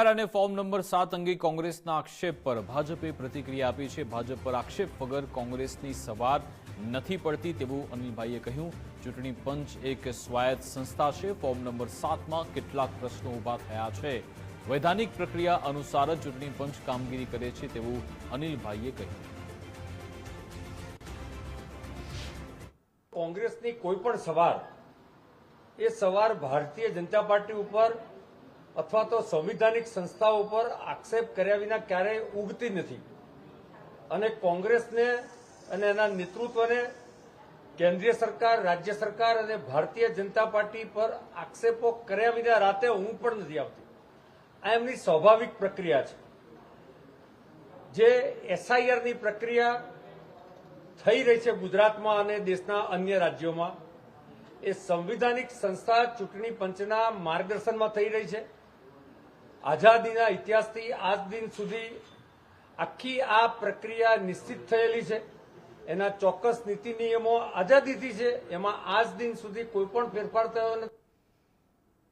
અને form number સાત અંગે કોંગ્રેસના આક્ષેપ પર ભાજપે પ્રતિક્રિયા આપી છે. ભાજપ પર આક્ષેપ વગર કોંગ્રેસની સવાર નથી પડતી તેવું અનિલભાઈએ કહ્યું. ચૂંટણી પંચ એક સ્વાયત્ત સંસ્થા છે. ફોર્મ નંબર સાતમાં કેટલાક પ્રશ્નો ઊભા થયા છે. વૈધાનિક પ્રક્રિયા અનુસાર જ ચૂંટણી પંચ કામગીરી કરે છે તેવું અનિલભાઈએ કહ્યું. કોંગ્રેસની કોઈ પણ સવાર, એ સવાર ભારતીય જનતા પાર્ટી ઉપર અથવા તો સંવિધાનિક સંસ્થાઓ ઉપર આક્ષેપ કર્યા વિના ક્યારેય ઉગતી નથી. અને કોંગ્રેસને અને એના નેતૃત્વને કેન્દ્રીય સરકાર, રાજ્ય સરકાર અને ભારતીય જનતા પાર્ટી પર આક્ષેપો કર્યા વિના રાતે ઊંઘ પણ નથી આવતી. આ એમની સ્વાભાવિક પ્રક્રિયા છે. જે એસઆઈઆરની પ્રક્રિયા થઈ રહી છે ગુજરાતમાં અને દેશના અન્ય રાજ્યોમાં. એ સંવિધાનિક સંસ્થા ચૂંટણી પંચના માર્ગદર્શનમાં થઈ રહી છે. આઝાદીના ઇતિહાસથી આજ દિન સુધી આખી આ પ્રક્રિયા નિશ્ચિત થયેલી છે. એના ચોક્કસ નીતિ નિયમો આઝાદીથી છે. એમાં આજ દિન સુધી કોઈ પણ ફેરફાર થયો નથી.